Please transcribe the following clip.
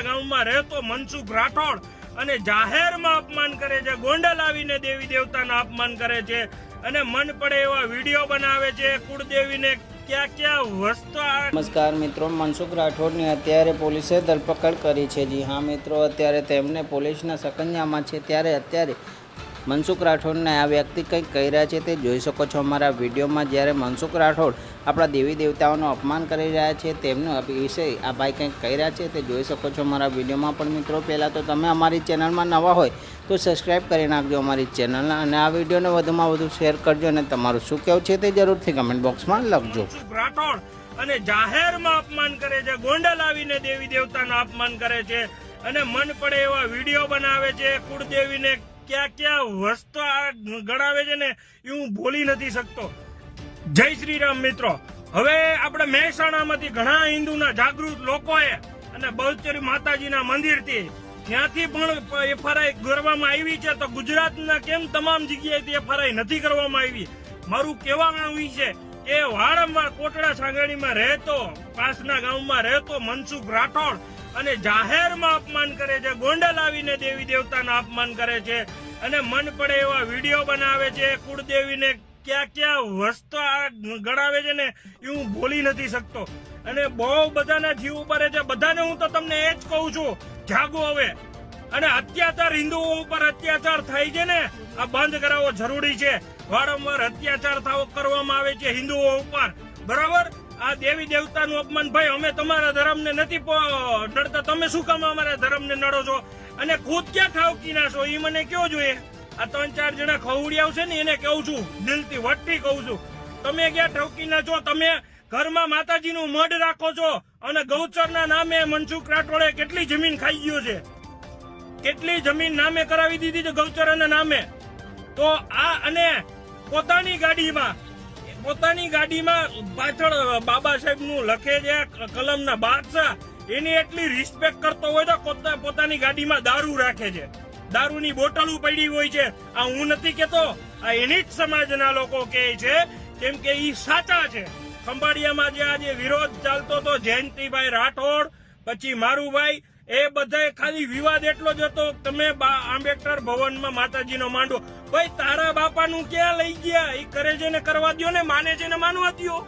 પાસના ગામમાં રહેતો મનસુખ રાઠોડ અને જાહેરમાં અપમાન કરે છે, ગોંડલ આવીને દેવી દેવતાના અપમાન કરે છે અને મન પડે એવા વીડિયો બનાવે છે, કુળદેવીને ક્યાં ક્યાં વસ્તા નમસ્કાર મિત્રો, મનસુખ રાઠોડની અત્યારે પોલીસે ધરપકડ કરી છે. જી હા મિત્રો, અત્યારે તેમને પોલીસના સકંજામાં છે. ત્યારે અત્યારે મનસુખ રાઠોડને આ વ્યક્તિ કંઈક કહી રહ્યા છે તે જોઈ શકો છો અમારા વિડીયોમાં. જ્યારે મનસુખ રાઠોડ આપણા દેવી દેવતાઓનું અપમાન કરી રહ્યા છે તેમનો વિષય આ ભાઈ કંઈક કહી રહ્યા છે તે જોઈ શકો છો અમારા વિડીયોમાં. પણ મિત્રો, પહેલાં તો તમે અમારી ચેનલમાં નવા હોય તો સબસ્ક્રાઈબ કરી નાખજો અમારી ચેનલ અને આ વિડીયોને વધુમાં વધુ શેર કરજો અને તમારું શું કહેવું છે તે જરૂરથી કમેન્ટ બોક્સમાં લખજો. રાઠોડ અને જાહેરમાં અપમાન કરે છે, ગોંડલ આવીને દેવી દેવતાનું અપમાન કરે છે અને મન પડે એવા વીડિયો બનાવે છે, કુળદેવીને ક્યાં ક્યાં વસ્તુ આ ગણાવે છે ને એ હું બોલી નથી શકતો. જય શ્રી રામ મિત્રો. હવે આપણે મહેસાણામાંથી ઘણા હિન્દુના જાગૃત લોકોએ અને બહુચરી માતાજીના મંદિરથી ત્યાંથી પણ એફઆરઆઈ કરવામાં આવી છે. તો ગુજરાતના કેમ તમામ જગ્યાએથી એફઆરઆઈ નથી કરવામાં આવી? મારું કહેવાનું આવ્યું છે કે વારંવાર કોટડા સાંગણીમાં રહેતો, પાસના ગામમાં રહેતો મનસુખ રાઠોડ અને જાહેરમાં અપમાન કરે છે, ગોંડલ આવીને દેવી દેવતાના અપમાન કરે છે. અને મન પડે એવા વીડિયો બનાવે છે, કુળદેવીને ક્યાં ક્યાં વસ્તુ ગણાવે છે ને, એ હું બોલી નથી શકતો. અને બહુ બધાના જીવ ઉપર છે, બધાને હું તો તમને એ જ કહું છું, જાગો હવે. અને અત્યાચાર, હિન્દુઓ ઉપર અત્યાચાર થાય છે ને, આ બંધ કરાવવો જરૂરી છે. વારંવાર અત્યાચાર થાવ કરવામાં આવે છે હિન્દુઓ ઉપર. બરાબર? આ દેવી દેવતાનું અપમાન, ભાઈ, અમે તમારા ધર્મને નથી નડતા તમે શું કામ અમારા ધર્મને નડો છો? અને ખુદ ક્યાં ઠાવકી ના છો? એ મને કયો જોઈએ? આ ત્રણ ચાર જણા ખવડી આવશે ને એને કહું છું, દિલથી વટથી કહું છું. તમે ક્યાં ઠવકી છો? તમે ઘરમાં માતાજીનું મઢ રાખો છો અને ગૌચરના નામે મનસુખ રાઠોડે કેટલી જમીન ખાઈ ગયો છે? કેટલી જમીન નામે કરાવી દીધી છે ગૌચરના નામે? તો આ અને પોતાની ગાડીમાં પોતાની ગાડીમાં પાછળ બાબા સાહેબનું લખે છે, કલમના બાદશાહ એની એટલી રિસ્પેક્ટ કરતો હોય તો પોતા- પોતાની ગાડીમાં દારૂ રાખે છે. દારૂની બોટલો પડી હોય છે. આ હું નથી કેતો, આ એની જ સમાજના લોકો કહે છે. કેમ કે ઈ સાચા છે. ખંભાળિયામાં જે આજે વિરોધ ચાલતો હતો, જયંતિભાઈ રાઠોડ, પછી મારુભાઈ, એ બધાય ખાલી વિવાદ એટલો જ હતો, તમે આંબેડકર ભવનમાં માતાજીનો માંડો ભાઈ તારા બાપાનું ક્યાં લઈ ગયા? એ કરે છે ને કરવા દ્યો ને, માને છે ને, માનવા દ્યો.